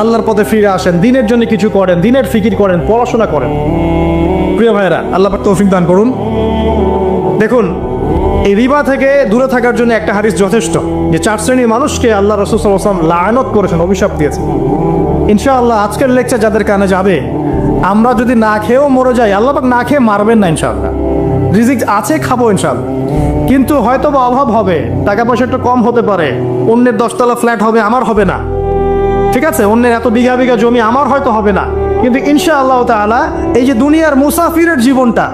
আল্লাহর পথে ফিরে আসেন, দিনের জন্য কিছু করেন, দিনের ফিকির করেন, পড়াশোনা করেন। প্রিয় ভাইয়েরা, আল্লাহ তৌফিক দান করুন। দেখুন, এই রিবা থেকে দূরে থাকার জন্য একটা হারিস যথেষ্ট, যে চার শ্রেণির মানুষকে আল্লাহ রসুল লায়নত করেছেন, অভিশাপ দিয়েছেন। ইনশাআল্লাহ, আজকের লেকচার যাদের কানে যাবে, আমরা যদি না খেয়েও মরে যাই আল্লাহপাক না খেয়ে মারবেন না ইনশাআল্লাহ। রিজিক আছে, খাব ইনশাআল্লাহ। কিন্তু হয়তো বা অভাব হবে, টাকা পয়সা একটু কম হতে পারে, অন্যের দশতলা ফ্ল্যাট হবে, আমার হবে না। ঠিক আছে? অন্যের এত বিঘা বিঘা জমি আমার হয়তো হবে না। কিন্তু ইনশা আল্লাহ তাআলা এই যে দুনিয়ার মুসাফিরের জীবনটা,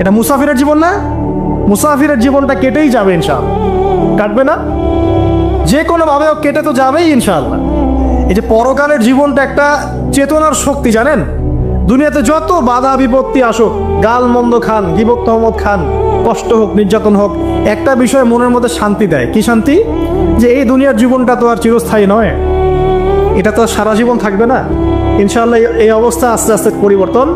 এটা মুসাফিরের জীবন না? মুসাফিরের জীবনটা কেটেই যাবে ইনশাআল্লাহ। কাটবে না? যে কোনো ভাবে কেটে তো যাবেই ইনশাআল্লাহ। এই যে পরকালের জীবনটা একটা চেতনার শক্তি, জানেন? দুনিয়াতে যত বাধা বিপত্তি আসুক, গাল মন্দ খান গিবক তহমদ খান, কষ্ট হোক, নির্যাতন হোক, একটা বিষয় মনের মধ্যে শান্তি দেয়। কি শান্তি? যে এই দুনিয়ার জীবনটা তো আর চিরস্থায়ী নয়। এটা তো সারা জীবন থাকবে না। ইনশাল্লাহ এই- অবস্থা আস্তে আস্তে পরিবর্তন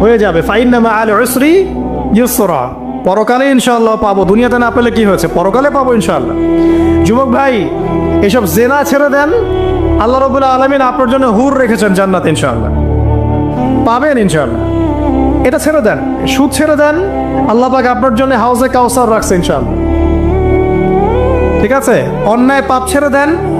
হয়ে যাবে। ফাইন নামা আল ইউসরি ইউসরা। পরকালে ইনশাল্লাহ পাবো। দুনিয়াতে না পেলে কি হয়েছে? পরকালে পাবো ইনশাল্লাহ যুবক ভাই, এসব জেনা ছেড়ে দেন। আল্লাহ রবুল্লাহ আলমিন আপনার জন্য হুর রেখেছেন জান্নাত ইনশাল্লাহ পাবেন ইনশাল্লাহ এটা ছেড়ে দেন। সুদ ছেড়ে দেন। আল্লাহ পাক আপনার জন্য হাউসে কাউসার রাখছে ইনশাল্লাহ ঠিক আছে? অন্যায় পাপ ছেড়ে দেন।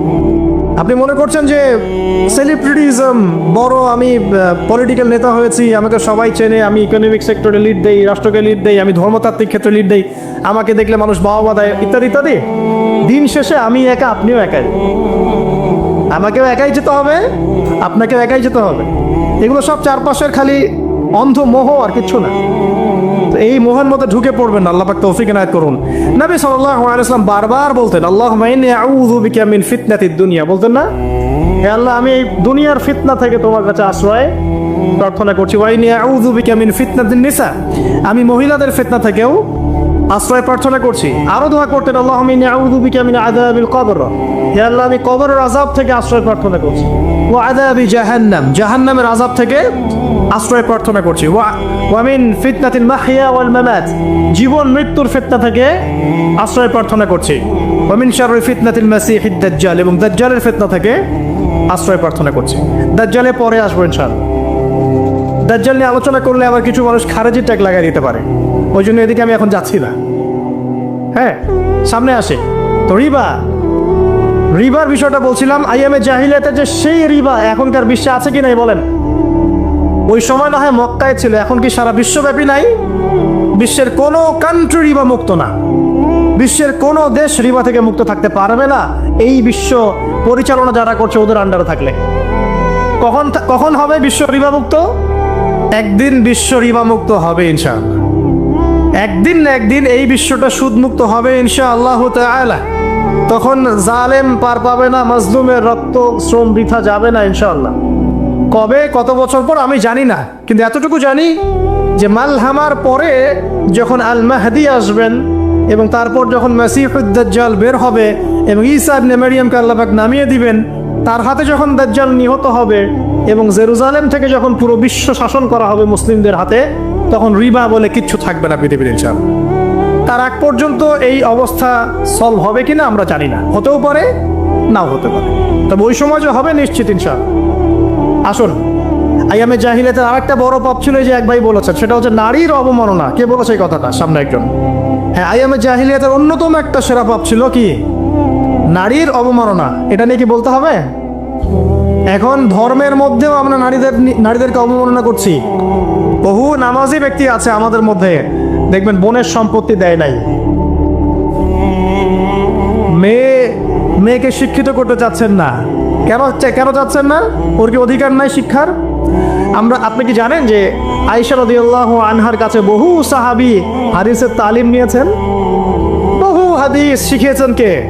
আপনি মনে করছেন যে সেলিব্রিটিজম বড় আমি পলিটিক্যাল নেতা হয়েছি, আমাকে সবাই চেনে, আমি ইকোনমিক সেক্টরে লিড দেই, রাষ্ট্রকে লিড দেই, আমি ধর্মতাত্ত্বিক ক্ষেত্রে লিড দেই, আমাকে দেখলে মানুষ বাবা দেয়, ইত্যাদি ইত্যাদি। দিন শেষে আমি একা, আপনিও একাই। আমাকেও একাই যেতে হবে, আপনাকেও একাই যেতে হবে। এগুলো সব চারপাশের খালি অন্ধ মোহ আর কিচ্ছু না। এই মোহন মধ্যে ঢুকে পড়বেন আল্লাহ পাক তৌফিক এনায়েত করুন। নবী সাল্লাল্লাহু আলাইহি বারবার বলতেন, আল্লাহুম্মা ইন্নী আউযু বিকা মিন ফিতনাতিদ দুনিয়া। বলতেন না? হে আল্লাহ, আমি এই দুনিয়ার ফিতনা থেকে তোমার কাছে আশ্রয় প্রার্থনা করছি। ওয়া ইন্নী আউযু বিকা মিন ফিতনাতিন নিসা। আমি মহিলাদের ফিতনা থেকেও আশ্রয় প্রার্থনা করছি। আরও দোয়া করতেন, আল্লাহুম্মা ইন্নী আউযু বিকা মিন আযাবিল কবর। হে আল্লাহ, আমি কবরের আযাব থেকে আশ্রয় প্রার্থনা করছি। ওয়া আযাবি জাহান্নাম। জাহান্নামের আযাব থেকে আশ্রয় প্রার্থনা করছি। ওয়া- ওয়ামিন ফিতনাতিল মাহিয়া ওয়াল মামাত। জীবন, মৃত্যুর ফিতনা থেকে আশ্রয় প্রার্থনা করছি। ওয়ামিন শাররি ফিতনাতিল মাসিহিদ দাজ্জাল এবং দাজ্জালের ফিতনা থেকে আশ্রয় প্রার্থনা করছি। দাজ্জালে পরে আসব ইনশাআল্লাহ। দাজ্জাল নিয়ে আলোচনা করলে আবার কিছু মানুষ খারেজি ট্যাগ লাগাই দিতে পারে। ওই জন্য এদিকে আমি এখন যাচ্ছি না। হ্যাঁ সামনে আসে। তো রিবা, রিবার বিষয়টা বলছিলাম আইএমএ জাহিলিয়াতে যে সেই রিবা এখনকার বিশ্বে আছে কি নাই বলেন? ওই সময় না হয় মক্কায় ছিল, এখন কি সারা বিশ্বব্যাপী নাই? বিশ্বের কোনো কান্ট্রি রিবা মুক্ত না। বিশ্বের কোনো দেশ রিবা থেকে মুক্ত থাকতে পারবে না। এই বিশ্ব পরিচালনা যারা করছে, ওদের আন্ডারে থাকলে। কখন কখন হবে বিশ্ব রিবা মুক্ত? একদিন বিশ্ব রিবা মুক্ত হবে, ইনশাআল্লাহ। একদিন না একদিন এই বিশ্বটা সুদমুক্ত হবে ইনশা আল্লাহ তখন জালেম পার পাবে না, মাজলুমের রক্ত শ্রম বৃথা যাবে না, ইনশাআল্লাহ। কবে, কত বছর পর আমি জানি না, কিন্তু এতটুকু জানি যে মালহামার পরে যখন আল মাহদি আসবেন এবং তারপর যখন মাসিহুদ্দাজ্জাল বের হবে এবং ঈসা ইবনে মারিয়ামকে আল্লাহ পাক নামিয়ে দিবেন, তার হাতে যখন দাজ্জাল নিহত হবে এবং জেরুজালেম থেকে যখন পুরো বিশ্ব শাসন করা হবে মুসলিমদের হাতে, তখন রিবা বলে কিচ্ছু থাকবে না পৃথিবীর ইনশাআল্লাহ। তার আগ পর্যন্ত এই অবস্থা সলভ হবে কিনা আমরা জানি না। হতেও পারে, নাও হতে পারে। তবে ওই সময় যে হবে নিশ্চিত ইনশাল আসুন। আইয়ামে জাহিলিয়াতের আরেকটা বড় পাপ ছিল যে এক ভাই বলেছেন, সেটা হচ্ছে নারীর অবমাননা। কে বলেছে এই কথাটা? সামনে একজন। হ্যাঁ আইয়ামে জাহিলিয়াতের অন্যতম একটা সেরা পাপ ছিল কি? নারীর অবমাননা। এটা নিয়ে কি বলতে হবে? এখন ধর্মের মধ্যেও আমরা নারীদের নারীদেরকে অবমাননা করছি। বহু নামাজি ব্যক্তি আছে আমাদের মধ্যে। দেখবেন, বোনের সম্পত্তি দেয় নাই। মেয়ে, মেয়েকে শিক্ষিত করতে চাচ্ছেন না। কেন কেন চাচ্ছেন না? ওর কি অধিকার নাই শিক্ষার? আমরা, আপনি কি জানেন যে আইসা রদিয়াল্লাহ আনহার কাছে বহু সাহাবি হাদিসের তালিম নিয়েছেন? বহু হাদিস শিখিয়েছেন কে?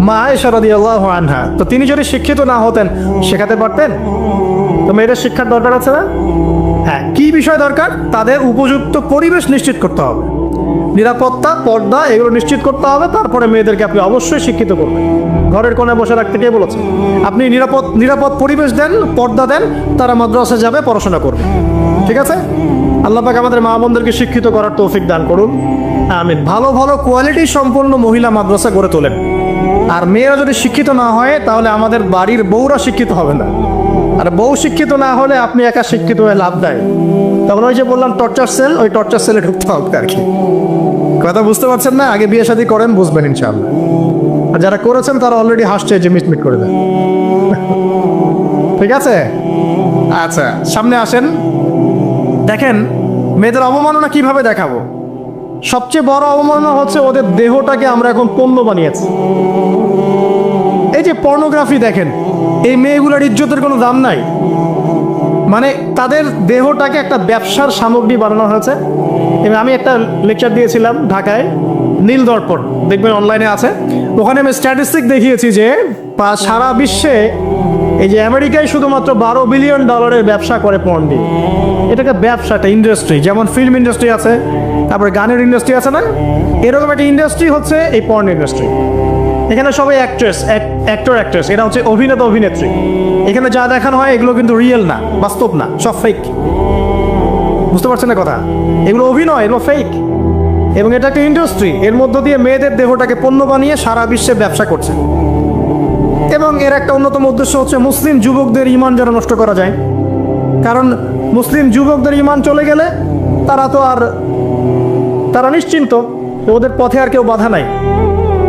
মা আয়েশা রাদিয়াল্লাহু আনহা। তো তিনি যদি শিক্ষিত না হতেন, শেখাতে পারতেন? তো মেয়েদের শিক্ষার দরকার আছে না? হ্যাঁ কি বিষয় দরকার? তাদের উপযুক্ত পরিবেশ নিশ্চিত করতে হবে। নিরাপত্তা, পর্দা, এগুলো নিশ্চিত করতে হবে। তারপরে মেয়েদেরকে আপনি অবশ্যই শিক্ষিত করবেন। ঘরের কোণে বসে রাখতে কে বলেছে? আপনি নিরাপদ নিরাপদ পরিবেশ দেন, পর্দা দেন, তারা মাদ্রাসা যাবে, পড়াশোনা করবে। ঠিক আছে? আল্লাহ পাক আমাদের মা বোনদেরকে শিক্ষিত করার তৌফিক দান করুন। আমিন। ভালো ভালো কোয়ালিটি সম্পন্ন মহিলা মাদ্রাসা গড়ে তোলেন। আর মেয়েরা যদি শিক্ষিত না হয়, তাহলে আমাদের বাড়ির বউরা শিক্ষিত হবে না। আর বউ শিক্ষিত না হলে আপনি একা শিক্ষিত হয়ে লাভ দেয় তখন ওই যে বললাম টর্চার সেল ওই টর্চার সেলে ঢুকতে হবে আর কি। কথা বুঝতে পারছেন না? আগে বিয়ে শাদী করেন, বুঝবেন ইনশাআল্লাহ। আর যারা করেছেন, তারা অলরেডি হাসছে যে মিটমিট করে দেন। ঠিক আছে? আচ্ছা সামনে আসেন। দেখেন, মেয়েদের অবমাননা কীভাবে দেখাবো? সবচেয়ে বড় অবমাননা হচ্ছে ওদের দেহটাকে আমরা এখন পণ্য বানিয়েছি। এই যে পর্নোগ্রাফি দেখেন, এই মেয়েগুলোর ইজ্জতের কোনো দাম নাই। মানে তাদের দেহটাকে একটা ব্যবসার সামগ্রী বানানো হয়েছে। আমি একটা লেকচার দিয়েছিলাম ঢাকায়, নীল দর্পণ, দেখবেন অনলাইনে আছে। ওখানে আমি স্ট্যাটিস্টিক দেখিয়েছি যে সারা বিশ্বে এই যে আমেরিকায় শুধুমাত্র বারো বিলিয়ন ডলারের ব্যবসা করে দিয়ে এটাকে ব্যবসা, একটা ইন্ডাস্ট্রি যেমন ফিল্ম ইন্ডাস্ট্রি আছে, তারপরে গানের ইন্ডাস্ট্রি আছে না? এরকম একটা ইন্ডাস্ট্রি হচ্ছে এই পর্ন ইন্ডাস্ট্রি এখানে সবাই অ্যাক্ট্রেস অ্যাক্টর, অ্যাক্ট্রেস, এরা হচ্ছে অভিনেতা, অভিনেত্রী। এখানে যা দেখানো হয়, এগুলো কিন্তু রিয়েল না, বাস্তব না, সব ফেক বুঝতে পারছেন না কথা? এগুলো অভিনয়, এগুলো ফেক এবং এটা একটা ইন্ডাস্ট্রি এর মধ্য দিয়ে মেয়েদের দেহটাকে পণ্য বানিয়ে সারা বিশ্বে ব্যবসা করছে। এবং এর একটা অন্যতম উদ্দেশ্য হচ্ছে মুসলিম যুবকদের ইমান যেন নষ্ট করা যায়। কারণ মুসলিম যুবকদের ইমান চলে গেলে তারা তো আর, তারা নিশ্চিন্ত ওদের পথে আর কেউ বাধা নাই।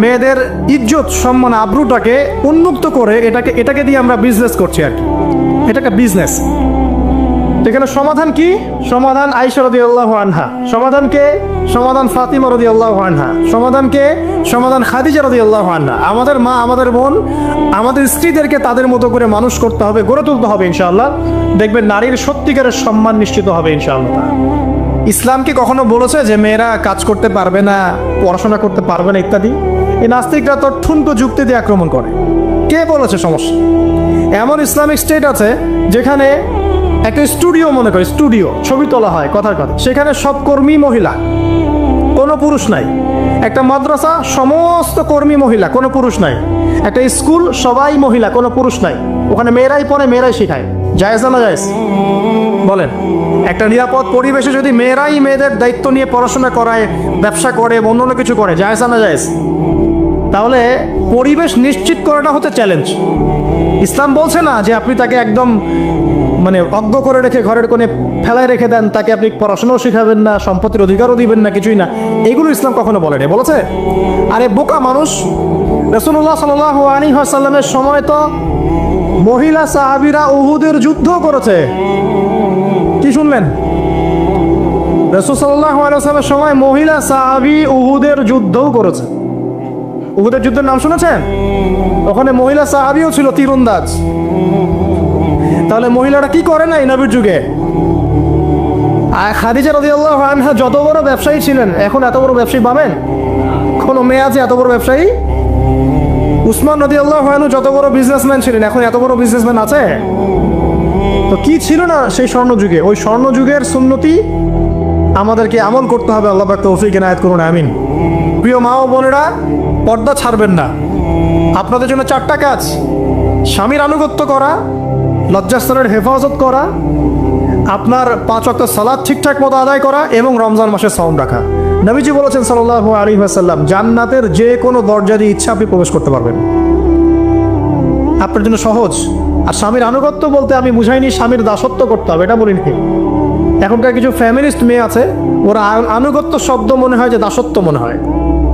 মেয়েদের ইজ্জত সম্মান আব্রুটাকে উন্মুক্ত করে এটাকে এটাকে দিয়ে আমরা বিজনেস করছি আর কি। এটা একটা বিজনেস এখানে সমাধান কি? সমাধান আইসা রদি আল্লাহ আনহা। সমাধান কে? সমাধান ফাতিমা রদি আল্লাহ আনহা। সমাধান কে? সমাধান খাদিজা রদি আল্লাহ আনহা। আমাদের মা, আমাদের বোন, আমাদের স্ত্রীদেরকে তাদের মতো করে মানুষ করতে হবে, গড়ে তুলতে হবে ইনশাআল্লাহ। দেখবেন নারীর সত্যিকারের সম্মান নিশ্চিত হবে ইনশাআল্লাহ। ইসলাম কি কখনো বলেছে যে মেয়েরা কাজ করতে পারবে না, পড়াশোনা করতে পারবে না ইত্যাদি? এই নাস্তিকরা তো ঠুনকো যুক্তি দিয়ে আক্রমণ করে। কে বলেছে সমস্যা? এমন ইসলামিক স্টেট আছে যেখানে একটা স্টুডিও মনে করে, স্টুডিও, ছবি তোলা হয় কথার কথা। সেখানে সব কর্মী মহিলা, কোনো পুরুষ নাই। একটা মাদ্রাসা, সমস্ত কর্মী মহিলা, কোনো পুরুষ নাই। একটা স্কুল, সবাই মহিলা, কোনো পুরুষ নাই। ওখানে মেয়েরাই পড়ে, মেয়েরাই শেখায়। জায়েজ না জায়েজ? বলেন, একটা নিরাপদ পরিবেশে যদি মেয়েরাই মেয়েদের দায়িত্ব নিয়ে পড়াশোনা করায়, ব্যবসা করে অন্য কিছু করে, জায়েজ না জায়েজ? তাহলে পরিবেশ নিশ্চিত করাটা হচ্ছে চ্যালেঞ্জ ইসলাম বলছে না যে আপনি তাকে একদম মানে অজ্ঞ করে রেখে ঘরের কোণে ফেলায় রেখে দেন, তাকে আপনি পড়াশোনাও শেখাবেন না, সম্পত্তির অধিকারও দিবেন না, কিছুই না। এগুলো ইসলাম কখনো বলেনি, বলেছে? আরে বোকা মানুষ রসুল্লাহ সাল আলী আসাল্লামের সময় তো মহিলা সাহাবিরা উহুদের যুদ্ধ করেছে। কি শুনলেন? রসুল সাল্লাহ আলাইসলামের সময় মহিলা সাহাবি উহুদের যুদ্ধও করেছে। উহুদের যুদ্ধের নাম শুনেছেন? ওখানে মহিলা সাহাবিও ছিল তীরন্দাজ। তাহলে মহিলারা কি করে নাই নবীর যুগে? আর খাদিজা রাদিয়াল্লাহু আনহা যত বড় ব্যবসায়ী ছিলেন, এখন এত বড় ব্যবসায়ী পাবেন? কোনো মেয়ে আছে এত বড় ব্যবসায়ী? উসমান নদী আল্লাহ যত বড় বিজনেসম্যান ছিলেন, এখন এত বড় বিজনেসম্যান আছে? তো কি ছিল না সেই স্বর্ণযুগে? ওই স্বর্ণযুগের সুন্নতি আমাদেরকে আমল করতে হবে, আল্লাহ তৌফিক এনায়েত করুন, আমিন। প্রিয় মা ও বোনেরা পর্দা ছাড়বেন না। আপনাদের জন্য চারটা কাজ। স্বামীর আনুগত্য করা, লজ্জাস্থানের হেফাজত করা, আপনার পাঁচ অক্ট সালাদ ঠিকঠাক মতো আদায় করা এবং রমজান মাসে সাউন্ড রাখা। নবীজি বলেছেন সাল্লাহ আলী আসাল্লাম জান্নাতের যে কোনো দরজা দিয়ে ইচ্ছা আপনি প্রবেশ করতে পারবেন। আপনার জন্য সহজ। আর স্বামীর আনুগত্য বলতে আমি বুঝাইনি, স্বামীর দাসত্ব করতে হবে, এটা বলিনি। এখনকার কিছু ফ্যামিলিস্ট মেয়ে আছে, ওরা আনুগত্য শব্দ মনে হয় যে দাসত্ব মনে হয়।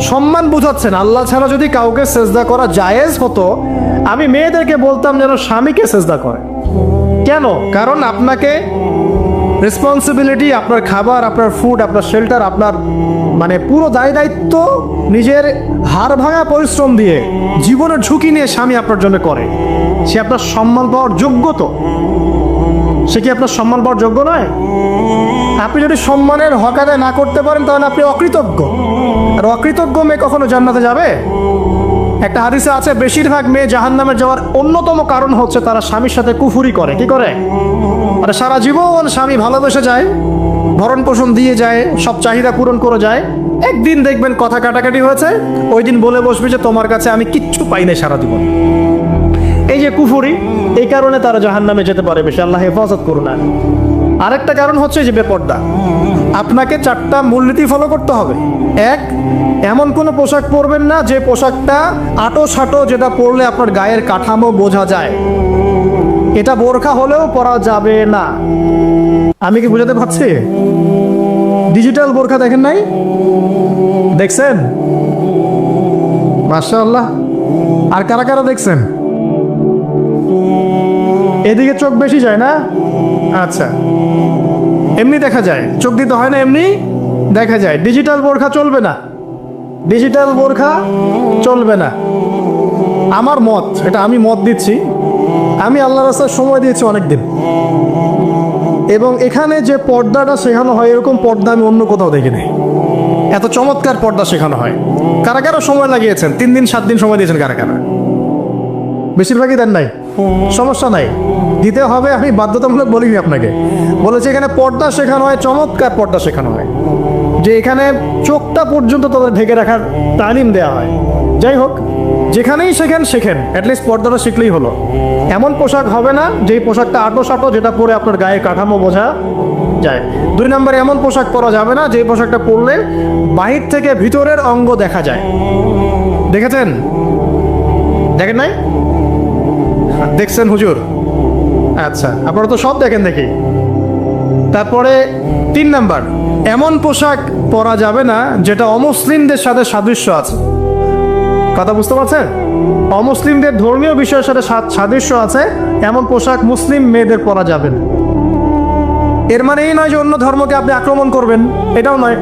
সম্মান বুঝাচ্ছেন। আল্লাহ ছাড়া যদি কাউকে সেজদা করা জায়েজ হতো, আমি মেয়েদেরকে বলতাম যেন স্বামীকে সেজদা করে। কেন? কারণ আপনাকে রেসপন্সিবিলিটি আপনার খাবার, আপনার ফুড আপনার শেল্টার আপনার মানে পুরো দায় দায়িত্ব নিজের হাড় ভাঙা পরিশ্রম দিয়ে, জীবনের ঝুঁকি নিয়ে স্বামী আপনার জন্য করে। সে আপনার সম্মান পাওয়ার যোগ্য তো। সে কি আপনার সম্মান পাওয়ার যোগ্য নয়? আপনি যদি সম্মানের হক আদায় না করতে পারেন, তাহলে আপনি অকৃতজ্ঞ। আর অকৃতজ্ঞ মেয়ে কখনো জান্নাতে যাবে? একটা হাদিসে আছে, বেশিরভাগ মেয়ে জাহান্নামে যাওয়ার অন্যতম কারণ হচ্ছে তারা স্বামীর সাথে কুফুরি করে। কি করে? মানে সারা জীবন স্বামী ভালোবেসে যায়, ভরণ পোষণ দিয়ে যায়, সব চাহিদা পূরণ করে যায়। একদিন দেখবেন কথা কাটাকাটি হয়েছে, ওই দিন বলে বসবে যে, তোমার কাছে আমি কিচ্ছু পাই নাই সারা জীবন। এই যে কুফুরি এই কারণে তারা জাহান নামে যেতে পারে বেশি। আল্লাহ হেফাজত করুন আর আরেকটা কারণ হচ্ছে যে বেপর্দা। আপনাকে চারটা মূলনীতি ফলো করতে হবে। এক, এমন কোনো পোশাক পরবেন না যে পোশাকটা আটো সাটো যেটা পরলে আপনার গায়ের কাঠামো বোঝা যায়। এটা বোরখা হলেও পরা যাবে না। আমি কি বুঝাতে পারছি? ডিজিটাল বোরখা দেখেন নাই? দেখছেন? মাশাআল্লাহ। আর কারা কারা দেখছেন? এদিকে চোখ বেশি যায় না? আচ্ছা। এমনি দেখা যায়। চোখ দিতে হয় না এমনি? দেখা যায়। ডিজিটাল বোরখা চলবে না। ডিজিটাল বোরখা চলবে না। আমার মত, এটা আমি মত দিচ্ছি, আমি আল্লাহ রাস্তার সময় দিয়েছি অনেক দিন এবং এখানে যে পর্দাটা শেখানো হয়, এরকম পর্দা আমি অন্য কোথাও দেখিনি। এত চমৎকার পর্দা শেখানো হয়। কারা কারা সময় লাগিয়েছেন? তিন দিন, সাত দিন সময় দিয়েছেন কারা কারা? বেশিরভাগই দেন নাই। সমস্যা নাই। দিতে হবে, আমি বাধ্যতামূলক বলিনি আপনাকে। বলেছে এখানে পর্দা শেখানো হয়, চমৎকার পর্দা শেখানো হয়। যে এখানে চোখটা পর্যন্ত তাদের ঢেকে রাখার তালিম দেওয়া হয়। যাই হোক, যেখানেই শেখেন শেখেন। অ্যাটলিস্ট পর্দাটা শিখলেই হলো। এমন পোশাক হবে না, যেই পোশাকটা আটো সাটো, যেটা পরে আপনার গায়ে কাঠামো বোঝা যায়। দুই নম্বরে এমন পোশাক পরা যাবে না যে পোশাকটা পরলে বাহির থেকে ভিতরের অঙ্গ দেখা যায়। দেখেছেন? দেখেন নাই? দেখছেন হুজুর? আচ্ছা আপনারা তো সব দেখেন দেখি। তারপরে তিন নাম্বার, এমন পোশাক পরা যাবে না যেটা অমুসলিমদের সাথে সাদৃশ্য আছে। কথা বুঝতে পারছেন? অমুসলিমদের ধর্মীয় বিষয়ের সাথে সাদৃশ্য আছে, এমন পোশাক মুসলিম মেয়েদের পরা যাবে না। এর মানে এই নয় যে অন্য ধর্মকে আপনি আক্রমণ করবেন, এটাও নয়।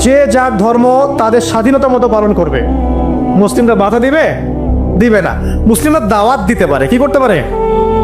যে যার ধর্ম তাদের স্বাধীনতা মতো পালন করবে। মুসলিমরা বাধা দিবে? দিবে না। মুসলিমরা দাওয়াত দিতে পারে। কি করতে পারে?